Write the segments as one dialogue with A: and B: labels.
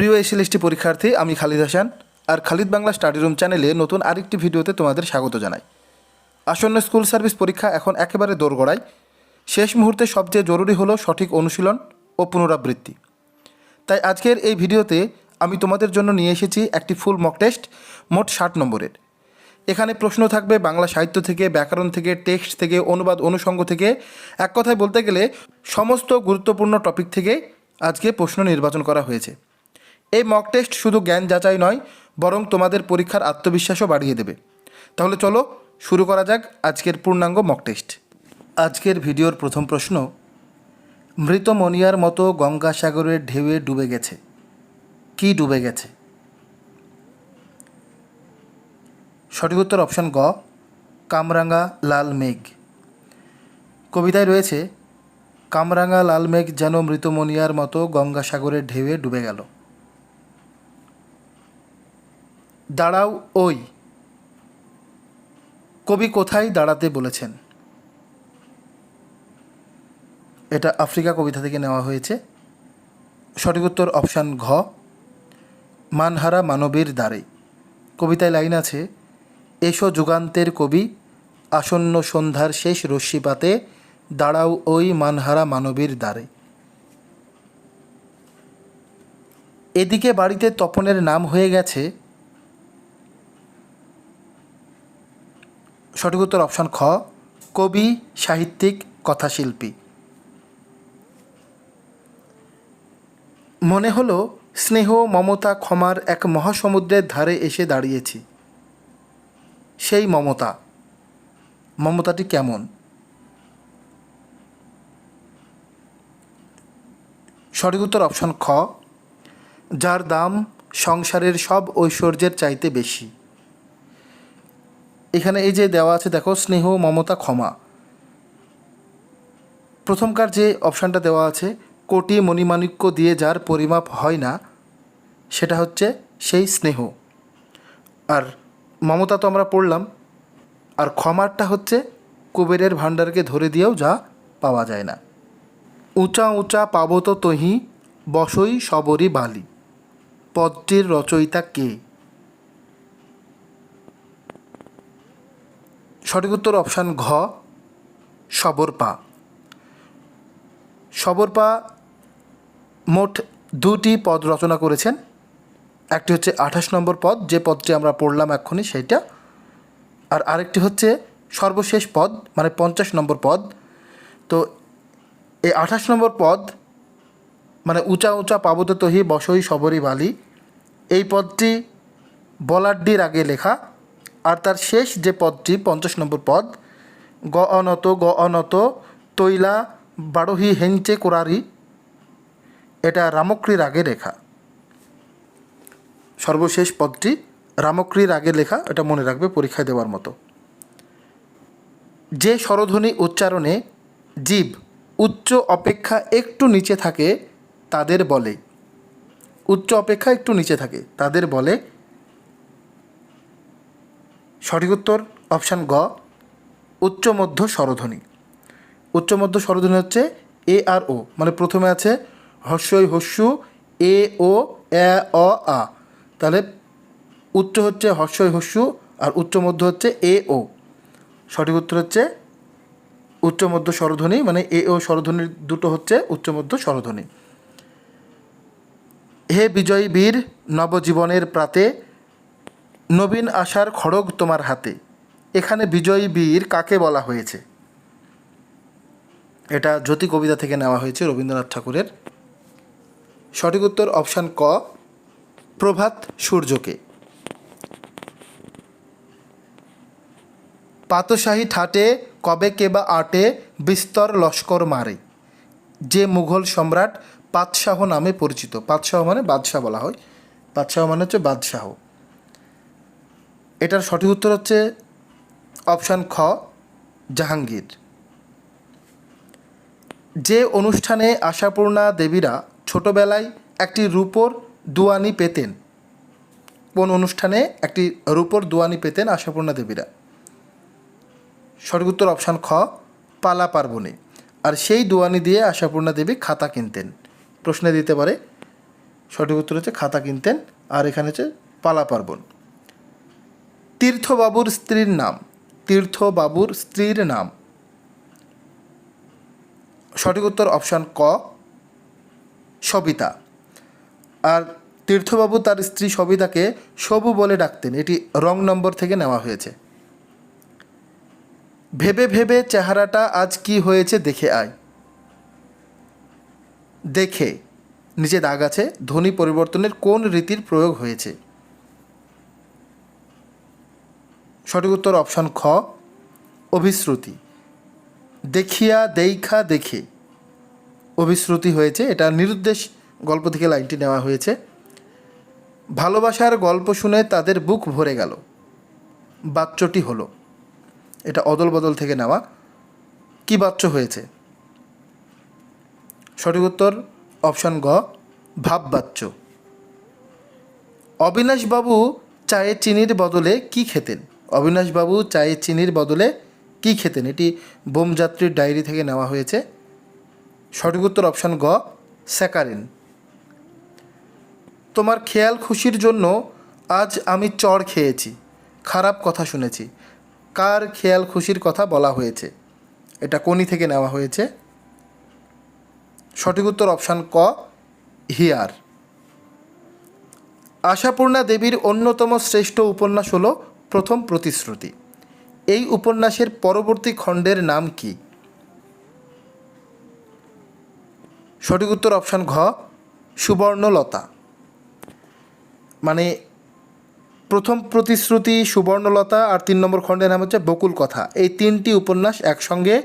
A: প্রিয় এসএলএসটি পরীক্ষার্থী, আমি খালিদ হাসান আর খালিদ বাংলা স্টাডি রুম চ্যানেলে নতুন আরেকটি ভিডিওতে তোমাদের স্বাগত জানাই। আসন্ন স্কুল সার্ভিস পরীক্ষা এখন একেবারে দোরগড়ায়। শেষ মুহূর্তে সবচেয়ে জরুরি হলো সঠিক অনুশীলন ও পুনরাবৃত্তি। তাই আজকের এই ভিডিওতে আমি তোমাদের জন্য নিয়ে এসেছি একটি ফুল মক টেস্ট মোট ষাট নম্বরের। এখানে প্রশ্ন থাকবে বাংলা সাহিত্য থেকে, ব্যাকরণ থেকে, টেক্সট থেকে, অনুবাদ অনুষঙ্গ থেকে। এক কথায় বলতে গেলে সমস্ত গুরুত্বপূর্ণ টপিক থেকে আজকে প্রশ্ন নির্বাচন করা হয়েছে। এই মক টেস্ট শুধু জ্ঞান যাচাই নয়, বরং তোমাদের পরীক্ষার আত্মবিশ্বাসও বাড়িয়ে দেবে। তাহলে চলো, শুরু করা যাক আজকের পূর্ণাঙ্গ মক টেস্ট আজকের ভিডিওর প্রথম প্রশ্ন, মৃত মনিয়ার মতো গঙ্গাসাগরের ঢেউয়ে ডুবে গেছে। কি ডুবে গেছে? সঠিক উত্তর অপশন গ, কামরাঙ্গা লাল মেঘ। কবিতায় রয়েছে, কামরাঙ্গা লাল মেঘ যেন মৃতমনিয়ার মতো গঙ্গাসাগরের ঢেউয়ে ডুবে গেল। দাঁড়াও ওই। কবি কোথায় দাঁড়াতে বলেছেন? এটা আফ্রিকা কবিতা থেকে নেওয়া হয়েছে। সঠিক উত্তর অপশান ঘ, মানহারা মানবীর দ্বারে। কবিতায় লাইন আছে, এসো যুগান্তের কবি, আসন্ন সন্ধ্যার শেষ রশ্মিপাতে দাঁড়াও ওই মানহারা মানবীর দ্বারে। এদিকে বাড়িতে তপনের নাম হয়ে গেছে সঠিক উত্তর অপশান খ, কবি, সাহিত্যিক, কথাশিল্পী। মনে হলো, স্নেহ মমতা ক্ষমার এক মহাসমুদ্রের ধারে এসে দাঁড়িয়েছি। সেই মমতা। মমতাটি কেমন? সঠিক উত্তর অপশন খ, যার দাম সংসারের সব ঐশ্বর্যের চাইতে বেশি। এখানে এই যে দেওয়া আছে, দেখো, স্নেহ, মমতা, ক্ষমা। প্রথমকার যে অপশানটা দেওয়া আছে, কোটি মণিমাণিক্য দিয়ে যার পরিমাপ হয় না, সেটা হচ্ছে সেই স্নেহ। আর মমতা তো আমরা পড়লাম, আর ক্ষমারটা হচ্ছে কুবেরের ভাণ্ডারকে ধরে দিয়েও যা পাওয়া যায় না। উঁচা উঁচা পাবো তো তহি, বসই সবরি বালি। পদটির রচয়িতা কে? সঠিক উত্তর অপশান ঘ সবরপা সবরপা মোট দুটি পদ রচনা করেছেন। একটি হচ্ছে আঠাশ নম্বর পদ, যে পদটি আমরা পড়লাম এক্ষুনি সেইটা। আর আরেকটি হচ্ছে সর্বশেষ পদ মানে পঞ্চাশ নম্বর পদ। তো এই আঠাশ নম্বর পদ মানে উঁচা উঁচা পাবত তহি বসই সবরি বালি। এই পদটি বলাড্ডির আগে লেখা। আর তার শেষ যে পদটি, পঞ্চাশ নম্বর পদ, গ অনত গ অনত, তৈলা বারোহি হেঞ্চে, কোরারি, এটা রামক্রির আগে লেখা। সর্বশেষ পদটি রামক্রির আগে লেখা, এটা মনে রাখবে পরীক্ষায় দেওয়ার মতো। যে স্বরধ্বনি উচ্চারণে জীব উচ্চ অপেক্ষা একটু নিচে থাকে, তাদের বলে। উচ্চ অপেক্ষা একটু নিচে থাকে, তাদের বলে সঠিক উত্তর অপশান গ, উচ্চ মধ্য স্বরধ্বনি। উচ্চ মধ্য স্বরধ্বনি হচ্ছে এ আর ও মানে প্রথমে আছে হস্যই হস্যু, এ, ও, এ, অ, আ। তাহলে উচ্চ হচ্ছে হস্যই হস্যু আর উচ্চ মধ্য হচ্ছে এ, ও। সঠিক উত্তর হচ্ছে উচ্চ মধ্য স্বরধ্বনি মানে এ, ও স্বরধ্বনির দুটো হচ্ছে উচ্চ মধ্য স্বরধ্বনি। হে বিজয়ী বীর, নবজীবনের প্রাতে নবীন আশার খড়গ তোমার হাতে। এখানে বিজয়ী বীর কাকে বলা হয়েছে? এটা জ্যোতি কবিতা থেকে নেওয়া হয়েছে রবীন্দ্রনাথ ঠাকুরের। সঠিক উত্তর অপশান ক, প্রভাত সূর্যকে। পাতশাহী ঠাটে কবে কেবা আটে বিস্তর লস্কর মারে। যে মুঘল সম্রাট পাতশাহ নামে পরিচিত। পাতশাহ মানে বাদশাহ বলা হয়। পাতশাহ মানে হচ্ছে বাদশাহ। এটার সঠিক উত্তর হচ্ছে অপশান খ, জাহাঙ্গীর। যে অনুষ্ঠানে আশাপূর্ণা দেবীরা ছোটবেলায় একটি রূপোর দুয়ানি পেতেন, কোন অনুষ্ঠানে একটি রূপোর দুয়ানি পেতেন আশাপূর্ণা দেবীরা? সঠিক উত্তর অপশান খ, পালা পার্বণে। আর সেই দুয়ানি দিয়ে আশাপূর্ণা দেবী খাতা কিনতেন। প্রশ্নে দিতে পারে, সঠিক উত্তর হচ্ছে খাতা কিনতেন, আর এখানে হচ্ছে পালা পার্বণ। তীর্থবাবুর স্ত্রীর নাম। তীর্থবাবুর স্ত্রীর নাম। সঠিক উত্তর অপশান ক, সবিতা। আর তীর্থবাবু তার স্ত্রী সবিতাকে সবু বলে ডাকতেন। এটি রং নম্বর থেকে নেওয়া হয়েছে। ভেবে ভেবে চেহারাটা আজ কি হয়েছে দেখে আয়। দেখে। নিচে দাগ আছে। ধ্বনি পরিবর্তনের কোন রীতির প্রয়োগ হয়েছে? সঠিক উত্তর অপশান খ, অভিশ্রুতি। দেখিয়া দেইখা দেখে অভিশ্রুতি হয়েছে। এটা নিরুদ্দেশ গল্প থেকে লাইনটি নেওয়া হয়েছে। ভালোবাসার গল্প শুনে তাদের বুক ভরে গেল। বাচ্চটি হলো। এটা অদল বদল থেকে নেওয়া। কি বাচ্চ হয়েছে? সঠিক উত্তর অপশান গ, ভাব বাচ্চ। অবিনাশবাবু চায়ে চিনির বদলে কি খেতেন? অবিনাশবাবু চায়ে চিনির বদলে কি খেতেন? এটি বোমযাত্রীর ডায়েরি থেকে নেওয়া হয়েছে। সঠিক উত্তর অপশান গ, স্যাকারিন। তোমার খেয়াল খুশির জন্য আজ আমি চড় খেয়েছি, খারাপ কথা শুনেছি। কার খেয়াল খুশির কথা বলা হয়েছে? এটা কোনি থেকে নেওয়া হয়েছে? সঠিক উত্তর অপশান ক, হিয়ার। আশাপূর্ণা দেবীর অন্যতম শ্রেষ্ঠ উপন্যাস হল প্রথম প্রতিশ্রুতি। এই উপন্যাসের পরবর্তী খণ্ডের নাম কি? সঠিক উত্তর অপশান ঘ, সুবর্ণলতা। মানে প্রথম প্রতিশ্রুতি, সুবর্ণলতা আর তিন নম্বর খণ্ডের নাম হচ্ছে বকুল কথা। এই তিনটি উপন্যাস একসঙ্গে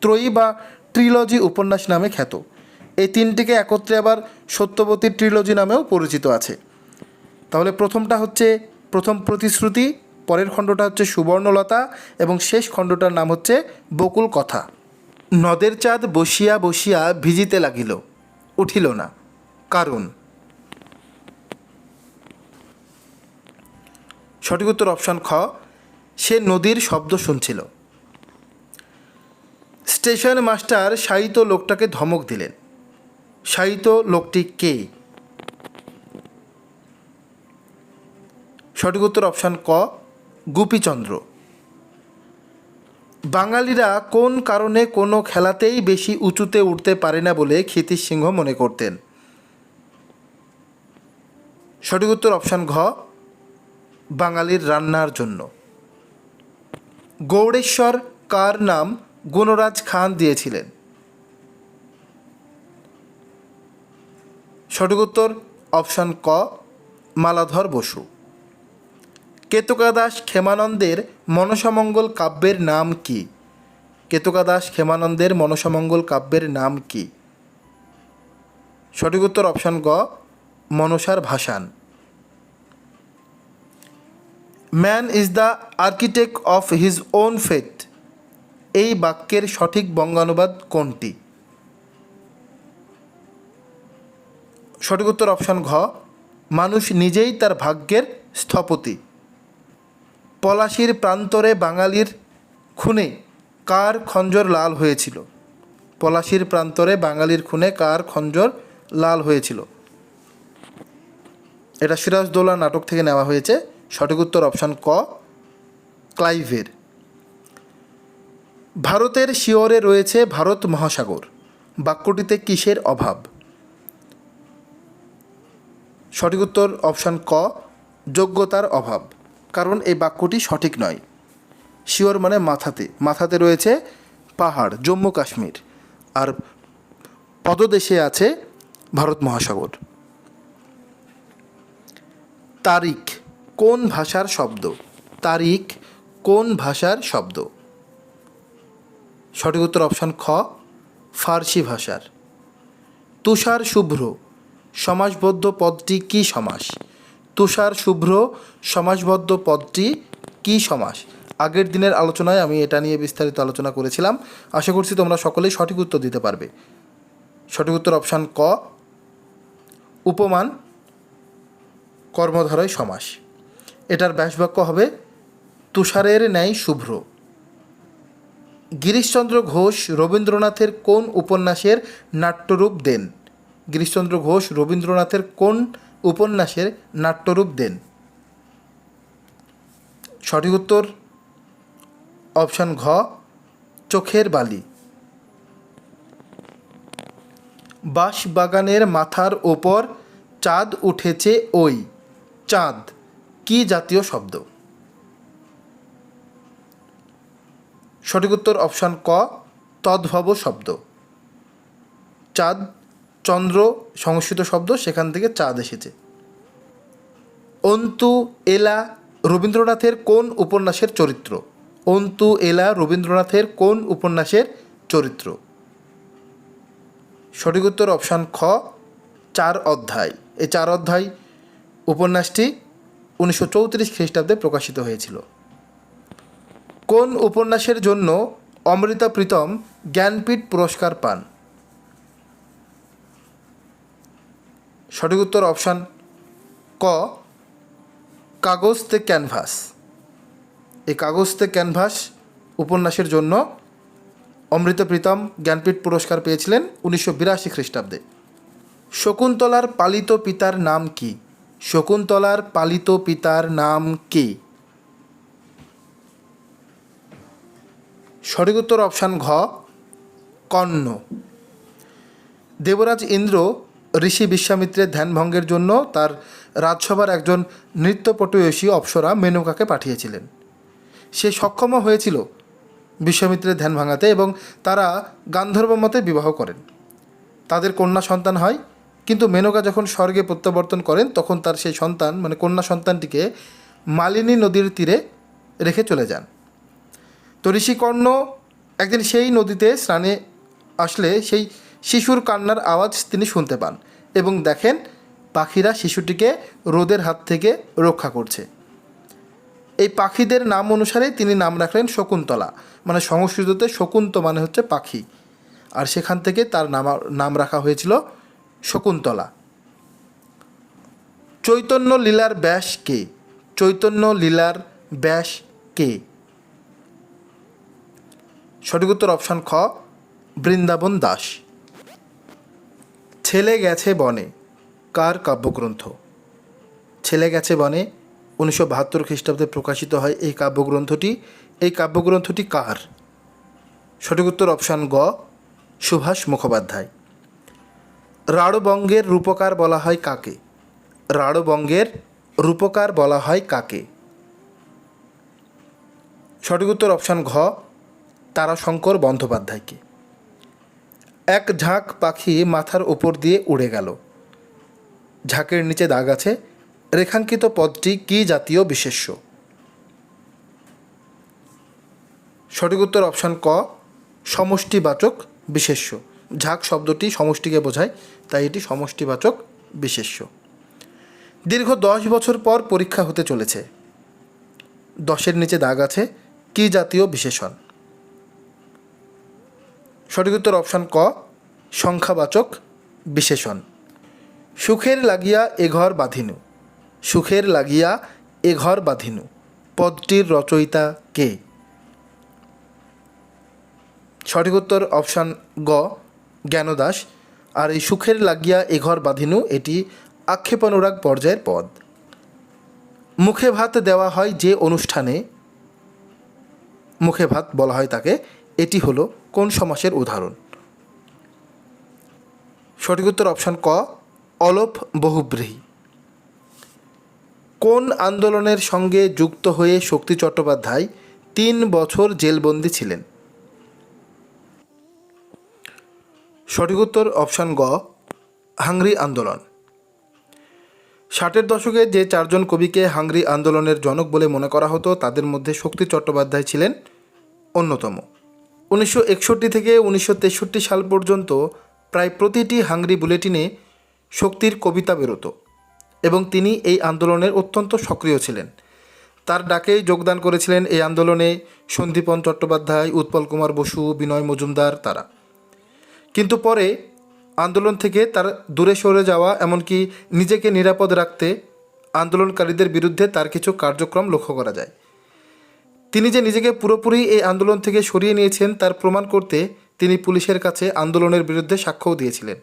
A: ত্রয়ী বা ট্রিলজি উপন্যাস নামে খ্যাত। এই তিনটিকে একত্রে আবার সত্যবতী ট্রিলজি নামেও পরিচিত আছে। তাহলে প্রথমটা হচ্ছে প্রথম প্রতিশ্রুতি পরের খণ্ডটা হচ্ছে সুবর্ণলতা এবং শেষ খণ্ডটার নাম হচ্ছে বকুল কথা নদের চাঁদ বসিয়া বসিয়া ভিজিতে লাগিল, উঠিল না। কারণ? সঠিক উত্তর অপশান খ, সে নদীর শব্দ শুনছিল। স্টেশন মাস্টার সাহিত্য লোকটাকে ধমক দিলেন। সাহিত্য লোকটি কে? সঠিক উত্তর অপশান ক গুপিচন্দ্র। বাঙালিরা কোন কারণে কোনো খেলাতেই বেশি উঁচুতে উঠতে পারে না বলে ক্ষিতিশ সিংহ মনে করতেন। সঠিক উত্তর অপশান ঘ, বাঙালির রান্নার জন্য। গৌড়েশ্বর কার নাম গুণরাজ খান দিয়েছিলেন? সঠিক উত্তর অপশান ক, মালাধর বসু। কেতুকাদাস ক্ষেমানন্দের মনসামঙ্গল কাব্যের নাম কি? কেতুকাদাস ক্ষেমানন্দের মনসামঙ্গল কাব্যের নাম কি? সঠিক উত্তর অপশান গ, মনসার ভাসান। Man is the architect of his own faith. এই বাক্যের সঠিক বঙ্গানুবাদ কোনটি? সঠিক উত্তর অপশান ঘ, মানুষ নিজেই তার ভাগ্যের স্থপতি। পলাশির প্রান্তরে বাঙালির খুনে কার খঞ্জর লাল হয়েছিল? পলাশির প্রান্তরে বাঙালির খুনে কার খঞ্জর লাল হয়েছিল? এটা সিরাজদৌল্লা নাটক থেকে নেওয়া হয়েছে। সঠিক উত্তর অপশান ক, ক্লাইভের। ভারতের শিওরে রয়েছে ভারত মহাসাগর। বাক্যটিতে কিসের অভাব? সঠিক উত্তর অপশান ক, যোগ্যতার অভাব। কারণ এই বাক্যটি সঠিক নয়। শিওর মানে মাথাতে। মাথাতে রয়েছে পাহাড়, জম্মু কাশ্মীর। আর পদদেশে আছে ভারত মহাসাগর। তারিখ, কোন ভাষার শব্দ? তারিখ, কোন ভাষার শব্দ? সঠিক উত্তর অপশান খ, ফার্সি ভাষার। তুষার শুভ্র, সমাসবদ্ধ পদটি কি সমাস? তুষার শুভ্র সমাসবদ্ধ পদটি কি সমাস? আগের দিনের আলোচনায় আমি এটা নিয়ে বিস্তারিত আলোচনা করেছিলাম। আশা করছি তোমরা সকলেই সঠিক উত্তর দিতে পারবে। সঠিক উত্তর অপশান ক, উপমান, কর্মধারয় সমাস। এটার ব্যাসবাক্য হবে, তুষারের ন্যায় শুভ্র। গিরিশচন্দ্র ঘোষ রবীন্দ্রনাথের কোন উপন্যাসের নাট্যরূপ দেন? গিরিশচন্দ্র ঘোষ রবীন্দ্রনাথের কোন উপন্যাসের নাট্যরূপ দেন। সঠিক উত্তর, অপশান ঘ, চোখের বালি। বাঁশবাগানের মাথার ওপর চাঁদ উঠেছে ওই, চাঁদ, কি জাতীয় শব্দ? সঠিক উত্তর, অপশান ক, তদ্ভব শব্দ। চাঁদ চন্দ্র সংস্কৃত শব্দ সেখান থেকে চাঁদ এসেছে। অন্তু এলা রবীন্দ্রনাথের কোন উপন্যাসের চরিত্র? অন্তু এলা রবীন্দ্রনাথের কোন উপন্যাসের চরিত্র? সঠিক উত্তর অপশান খ, চার অধ্যায়। এই চার অধ্যায় উপন্যাসটি উনিশশো চৌত্রিশ খ্রিস্টাব্দে প্রকাশিত হয়েছিল। কোন উপন্যাসের জন্য অমৃতা প্রীতম জ্ঞানপীঠ পুরস্কার পান? সঠিক উত্তর অপশান ক, কাগজ তে ক্যানভাস। এই কাগজ তে ক্যানভাস উপন্যাসের জন্য অমৃত প্রীতম জ্ঞানপীঠ পুরস্কার পেয়েছিলেন উনিশশো বিরাশি খ্রিস্টাব্দে। শকুন্তলার পালিত পিতার নাম কি? শকুন্তলার পালিত পিতার নাম কি? সঠিক উত্তর অপশান ঘ, কর্ণ। দেবরাজ ইন্দ্র ঋষি বিশ্বামিত্রের ধ্যানভঙ্গের জন্য তার রাজসভার একজন নৃত্যপটুয়সী অপ্সরা মেনকাকে পাঠিয়েছিলেন। সে সক্ষমও হয়েছিল বিশ্বামিত্রের ধ্যান ভাঙাতে এবং তারা গান্ধর্ব মতে বিবাহ করেন। তাদের কন্যা সন্তান হয়, কিন্তু মেনকা যখন স্বর্গে প্রত্যাবর্তন করেন, তখন তার সেই সন্তান মানে কন্যা সন্তানটিকে মালিনী নদীর তীরে রেখে চলে যান। তো ঋষিকর্ণ একদিন সেই নদীতে স্নানে আসলে সেই শিশুর কান্নার আওয়াজ তিনি শুনতে পান এবং দেখেন পাখিরা শিশুটিকে রোদের হাত থেকে রক্ষা করছে। এই পাখিদের নাম অনুসারে তিনি নাম রাখলেন শকুন্তলা মানে সংস্কৃততে শকুন্ত মানে হচ্ছে পাখি। আর সেখান থেকে তার নাম নাম রাখা হয়েছিল শকুন্তলা। চৈতন্য লীলার ব্যাস কে? চৈতন্য লীলার ব্যাস কে? সঠিক উত্তর অপশান খ, বৃন্দাবন দাস। ছেলে গেছে বনে, কার কাব্যগ্রন্থ? ছেলে গেছে বনে, উনিশশো বাহাত্তর খ্রিস্টাব্দে প্রকাশিত হয় এই কাব্যগ্রন্থটি। এই কাব্যগ্রন্থটি কার? সঠিক উত্তর অপশান গ, সুভাষ মুখোপাধ্যায়। রাঢ়বঙ্গের রূপকার বলা হয় কাকে? রাঢ়বঙ্গের রূপকার বলা হয় কাকে? সঠিক উত্তর অপশান ঘ, তারাশঙ্কর বন্দ্যোপাধ্যায়কে। এক ঝাঁক পাখি মাথার উপর দিয়ে উড়ে গেল। ঝাঁকের নিচে দাগ আছে। রেখাঙ্কিত পদটি কি জাতীয় বিশেষ্য? সঠিক উত্তর অপশান ক, সমষ্টিবাচক বিশেষ্য। ঝাঁক শব্দটি সমষ্টিকে বোঝায়, তাই এটি সমষ্টিবাচক বিশেষ্য। দীর্ঘ দশ বছর পর পরীক্ষা হতে চলেছে। দশের নিচে দাগ আছে। কি জাতীয় বিশেষণ? সঠিক উত্তর অপশান ক, সংখ্যাবাচক বিশেষণ। সুখের লাগিয়া এ ঘর বাঁধিনু। সুখের লাগিয়া এ ঘর বাঁধিনু। পদটির রচয়িতা কে? সঠিক উত্তর অপশান গ, জ্ঞানদাস। আর এই সুখের লাগিয়া এ ঘর বাঁধিনু, এটি আক্ষেপানুরাগ পর্যায়ের পদ। মুখে ভাত দেওয়া হয় যে অনুষ্ঠানে, মুখে ভাত বলা হয় তাকে এটি হলো কোন সমাসের উদাহরণ? সঠিক উত্তর অপশান ক, অলোপ বহুব্রীহি। কোন আন্দোলনের সঙ্গে যুক্ত হয়ে শক্তি চট্টোপাধ্যায় তিন বছর জেলবন্দি ছিলেন? সঠিক উত্তর অপশান গ, হাংরি আন্দোলন। ষাটের দশকে যে চারজন কবিকে হাংরি আন্দোলনের জনক বলে মনে করা হতো, তাদের মধ্যে শক্তি চট্টোপাধ্যায় ছিলেন অন্যতম। উনিশশো একষট্টি থেকে উনিশশো তেষট্টি সাল পর্যন্ত প্রায় প্রতিটি হাংরি বুলেটিনে শক্তির কবিতা বেরোতো এবং তিনি এই আন্দোলনের অত্যন্ত সক্রিয় ছিলেন। তার ডাকেই যোগদান করেছিলেন এই আন্দোলনে সন্দীপন চট্টোপাধ্যায়, উৎপল কুমার বসু, বিনয় মজুমদার তারা। কিন্তু পরে আন্দোলন থেকে তার দূরে সরে যাওয়া এমনকি নিজেকে নিরাপদ রাখতে আন্দোলনকারীদের বিরুদ্ধে তার কিছু কার্যক্রম লক্ষ্য করা যায়। তিনি যে নিজেকে পুরোপুরি এই আন্দোলন থেকে সরিয়ে নিয়েছেন তার প্রমাণ করতে তিনি পুলিশের কাছে আন্দোলনের বিরুদ্ধে সাক্ষ্যও দিয়েছিলেন।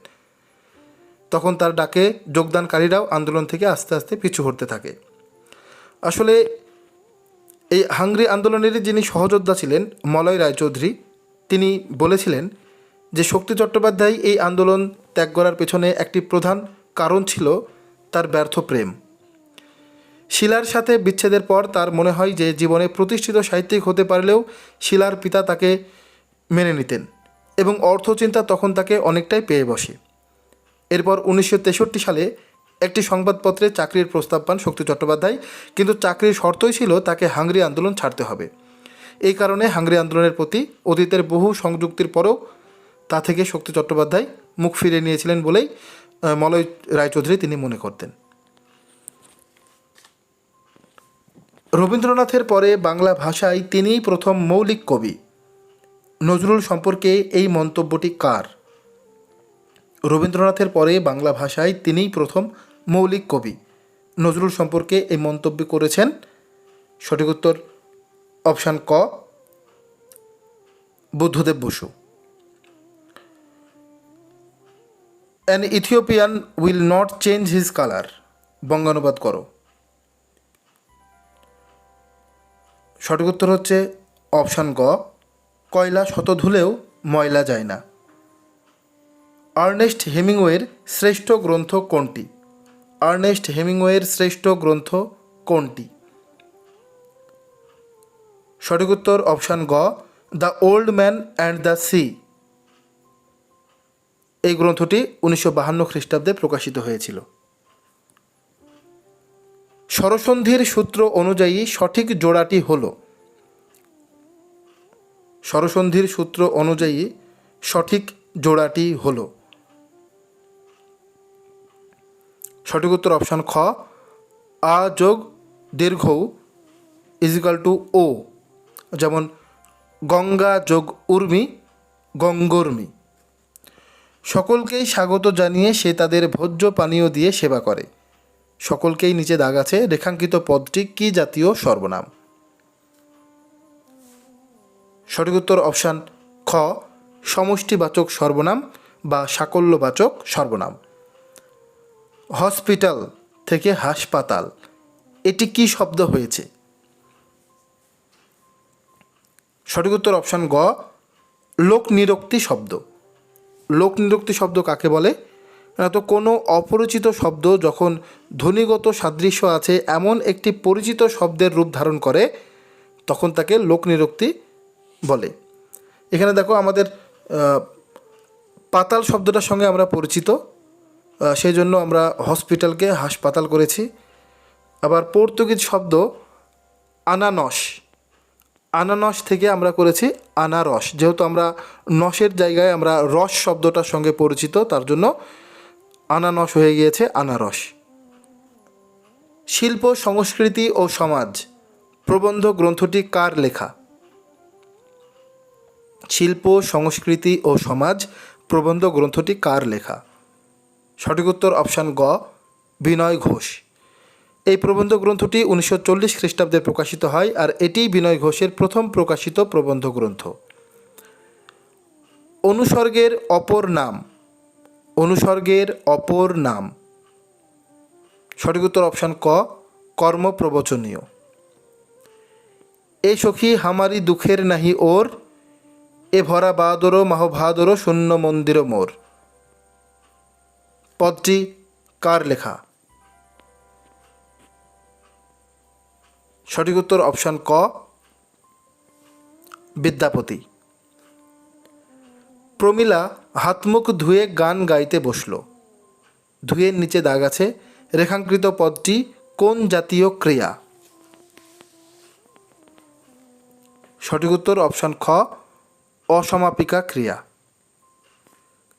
A: তখন তার ডাকে যোগদানকারীরাও আন্দোলন থেকে আস্তে আস্তে পিছু হটতে থাকে। আসলে এই হাংরি আন্দোলনের যিনি সহযোদ্ধা ছিলেন মলয় রায়চৌধুরী, তিনি বলেছিলেন যে শক্তি চট্টোপাধ্যায় এই আন্দোলন ত্যাগ করার পেছনে একটি প্রধান কারণ ছিল তার ব্যর্থ প্রেম। শিলার সাথে বিচ্ছেদের পর তার মনে হয় যে জীবনে প্রতিষ্ঠিত সাহিত্যিক হতে পারলেও শিলার পিতা তাকে মেনে নিতেন এবং অর্থচিন্তা তখন তাকে অনেকটাই পেয়ে বসে। এরপর উনিশশো তেষট্টি সালে একটি সংবাদপত্রে চাকরির প্রস্তাব পান শক্তি চট্টোপাধ্যায়, কিন্তু চাকরির শর্তই ছিল তাকে হাংরি আন্দোলন ছাড়তে হবে। এই কারণে হাংরি আন্দোলনের প্রতি অতীতের বহু সংযুক্তির পরেও তা থেকে শক্তি চট্টোপাধ্যায় মুখ ফিরে নিয়েছিলেন বলেই মলয় রায়চৌধুরী তিনি মনে করতেন। রবীন্দ্রনাথের পরে বাংলা ভাষায় তিনিই প্রথম মৌলিক কবি। নজরুল সম্পর্কে এই মন্তব্যটি কার? রবীন্দ্রনাথের পরে বাংলা ভাষায় তিনিই প্রথম মৌলিক কবি। নজরুল সম্পর্কে এই মন্তব্য করেছেন। সঠিক উত্তর অপশান ক, Buddhadeb Basu. An Ethiopian will not change his colour বঙ্গানুবাদ করো। সঠিক উত্তর হচ্ছে অপশান গ। কয়লা শত ধুলেও ময়লা যায় না। আর্নেস্ট হেমিংওয়ের শ্রেষ্ঠ গ্রন্থ কোনটি? আর্নেস্ট হেমিংওয়ের শ্রেষ্ঠ গ্রন্থ কোনটি? সঠিক উত্তর অপশান গ, the old man and the sea. এই গ্রন্থটি উনিশশো বাহান্ন খ্রিস্টাব্দে প্রকাশিত হয়েছিল। স্বরসন্ধির সূত্র অনুযায়ী সঠিক জোড়াটি হল। স্বরসন্ধির সূত্র অনুযায়ী সঠিক জোড়াটি হল। সঠিক উত্তর অপশান খ। আ যোগ দীর্ঘ ইজিক্যাল টু ও। যেমন গঙ্গা যোগ উর্মি, গঙ্গর্মি। সকলকেই স্বাগত জানিয়ে সে তাদের ভোজ্য পানীয় দিয়ে সেবা করে। সকলকেই নিচে দাগ আছে। রেখাঙ্কিত পদটি কি জাতীয় সর্বনাম? সঠিক উত্তর অপশান খ, সমষ্টিবাচক সর্বনাম বা সাকল্যবাচক সর্বনাম। হসপিটাল থেকে হাসপাতাল, এটি কি শব্দ হয়েছে? সঠিক উত্তর অপশান গ লোক নিরক্তি শব্দ। লোক নিরক্তি শব্দ কাকে বলে? তো কোনো অপরিচিত শব্দ যখন ধ্বনিগত সাদৃশ্য আছে, এমন একটি পরিচিত শব্দের রূপ ধারণ করে, তখন তাকে লোক নিরক্তি বলে। এখানে দেখো আমাদের পাতাল শব্দটার সঙ্গে আমরা পরিচিত। সেই জন্য আমরা হসপিটালকে হাসপাতাল করেছি। আবার পর্তুগিজ শব্দ আনানস। আনানস থেকে আমরা করেছি আনারস। যেহেতু আমরা নসের জায়গায় আমরা রস শব্দটার সঙ্গে পরিচিত, তার জন্য আনানস হয়ে গিয়েছে আনারস। শিল্প, সংস্কৃতি ও সমাজ, প্রবন্ধ গ্রন্থটি কার লেখা? শিল্প, সংস্কৃতি ও সমাজ, প্রবন্ধ গ্রন্থটি কার লেখা? সঠিক উত্তর অপশান গ, বিনয় ঘোষ। এই প্রবন্ধ গ্রন্থটি উনিশশো চল্লিশ খ্রিস্টাব্দে প্রকাশিত হয় আর এটিই বিনয় ঘোষের প্রথম প্রকাশিত প্রবন্ধ গ্রন্থ। অনুসর্গের অপর নাম অনুসর্গের অপর নাম। সঠিক উত্তর অপশান ক, কর্মপ্রবচনীয়। এ সখী হামারি দুঃখের নাহি ওর, এ ভরা বাদর মাহ শূন্য মন্দির মোর। পদটি কার লেখা? সঠিক উত্তর অপশান ক, বিদ্যাপতি। প্রমিলা হাতমুখ ধুয়ে গান গাইতে বসল। ধুয়ের নিচে দাগ আছে, রেখাঙ্কৃত পদটি কোন জাতীয় ক্রিয়া? সঠিক উত্তর অপশান খ, অসমাপিকা ক্রিয়া।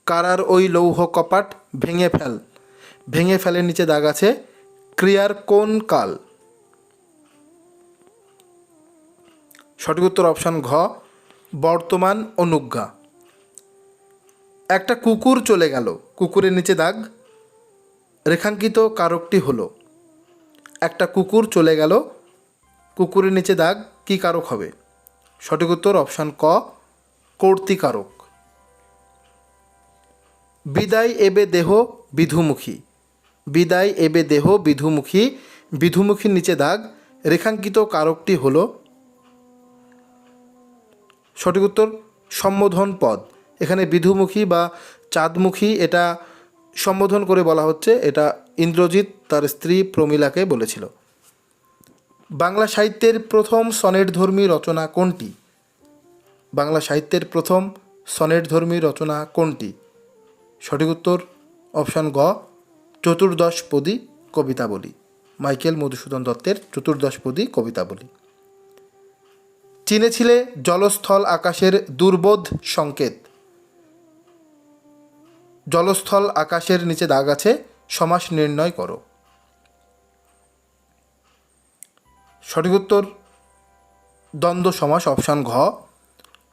A: কারার ওই লৌহ কপাট ভেঙে ফেল। ভেঙে ফেলের নিচে দাগ আছে, ক্রিয়ার কোন কাল? সঠিক উত্তর অপশান ঘ, বর্তমান অনুজ্ঞা। একটা কুকুর চলে গেল। কুকুরের নিচে দাগ। রেখাঙ্কিত কারকটি হলো। একটা কুকুর চলে গেল। কুকুরের নিচে দাগ, কি কারক হবে? সঠিক উত্তর অপশান ক কর্তিকারক বিদায় এবে দেহ বিধুমুখী। বিদায় এবে দেহ বিধুমুখী। বিধুমুখীর নিচে দাগ। রেখাঙ্কিত কারকটি হল। সঠিক উত্তর, সম্বোধন পদ। এখানে বিধুমুখী বা চাঁদমুখী এটা সম্বোধন করে বলা হচ্ছে। এটা ইন্দ্রজিৎ তার স্ত্রী প্রমীলাকে বলেছিল। বাংলা সাহিত্যের প্রথম সনেটধর্মী রচনা কোনটি? বাংলা সাহিত্যের প্রথম সনেটধর্মী রচনা কোনটি? সঠিক উত্তর অপশান গ চতুর্দশপদী কবিতাবলী মাইকেল মধুসূদন দত্তের চতুর্দশপদী কবিতাবলী চীনে ছিলে জলস্থল আকাশের দুর্বোধ সংকেত। জলস্থল আকাশের নিচে দাগ আছে, সমাস নির্ণয় করো। সঠিক উত্তর, দ্বন্দ্ব সমাস অপশান ঘ,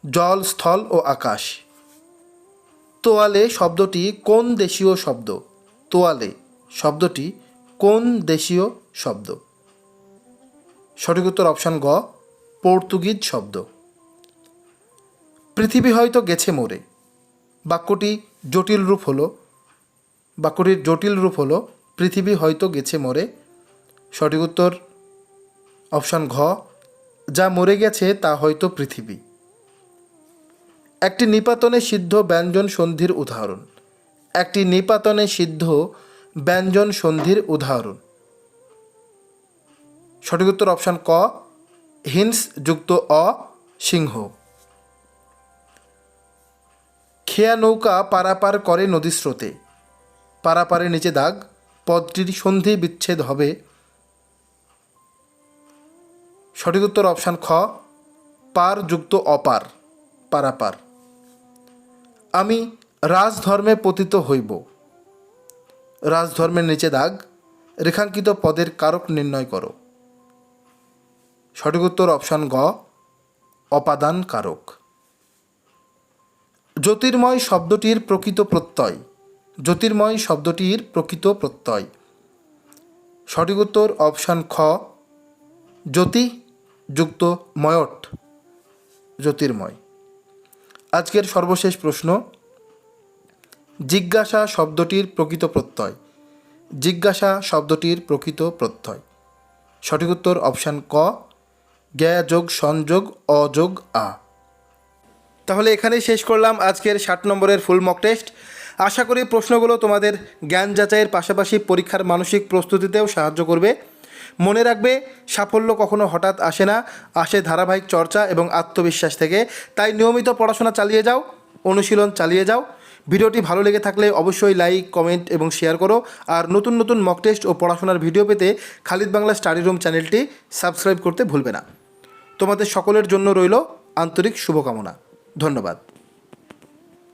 A: জল, স্থল ও আকাশ। তোয়ালে শব্দটি কোন দেশীয় শব্দ? তোয়ালে শব্দটি কোন দেশীয় শব্দ? সঠিক উত্তর অপশান গ পর্তুগিজ শব্দ। পৃথিবী হয়তো গেছে মরে। বাক্যটি জটিল রূপ হলো বাক্যটির জটিল রূপ হলো, পৃথিবী হয়তো গেছে মরে। সঠিক উত্তর, অপশান ঘ, যা মরে গেছে তা হয়তো পৃথিবী। একটি নিপাতনে সিদ্ধ ব্যঞ্জন সন্ধির উদাহরণ। একটি নিপাতনে সিদ্ধ ব্যঞ্জন সন্ধির উদাহরণ। সঠিক উত্তর অপশান ক, হিন্স যুক্ত অ, সিংহ। খেয়া নৌকা পারাপার করে নদী স্রোতে। পারাপারের নিচে দাগ, পদটির সন্ধি বিচ্ছেদ হবে। সঠিক উত্তর অপশান খ, পার যুক্ত অপার, পারাপার। আমি রাজধর্মে পতিত হইব। রাজধর্মের নিচে দাগ, রেখাঙ্কিত পদের কারক নির্ণয় করো। সঠিক উত্তর অপশান গ, অপাদান কারক। জ্যোতির্ময় শব্দটির প্রকৃত প্রত্যয়। জ্যোতির্ময় শব্দটির প্রকৃত প্রত্যয়। সঠিক উত্তর অপশান খ, জ্যোতি যুক্ত ময়ট, জ্যোতির্ময়। আজকের সর্বশেষ প্রশ্ন, জিজ্ঞাসা শব্দটির প্রকৃত প্রত্যয়। জিজ্ঞাসা শব্দটির প্রকৃত প্রত্যয়। সঠিক উত্তর অপশান ক, জ্ঞা যোগ সংযোগ অযোগ আ। তাহলে এখানেই শেষ করলাম আজকের ষাট নম্বরের ফুল মক টেস্ট আশা করি প্রশ্নগুলো তোমাদের জ্ঞান যাচাইয়ের পাশাপাশি পরীক্ষার মানসিক প্রস্তুতিতেও সাহায্য করবে। মনে রাখবে, সাফল্য কখনো হঠাৎ আসে না, আসে ধারাবাহিক চর্চা এবং আত্মবিশ্বাস থেকে। তাই নিয়মিত পড়াশোনা চালিয়ে যাও, অনুশীলন চালিয়ে যাও। ভিডিওটি ভালো লেগে থাকলে অবশ্যই লাইক, কমেন্ট এবং শেয়ার করো। আর নতুন নতুন মক টেস্ট ও পড়াশোনার ভিডিও পেতে খালিদ বাংলা স্টাডি রুম চ্যানেলটি সাবস্ক্রাইব করতে ভুলবে না। তোমাদের সকলের জন্য রইল আন্তরিক শুভকামনা। ধন্যবাদ।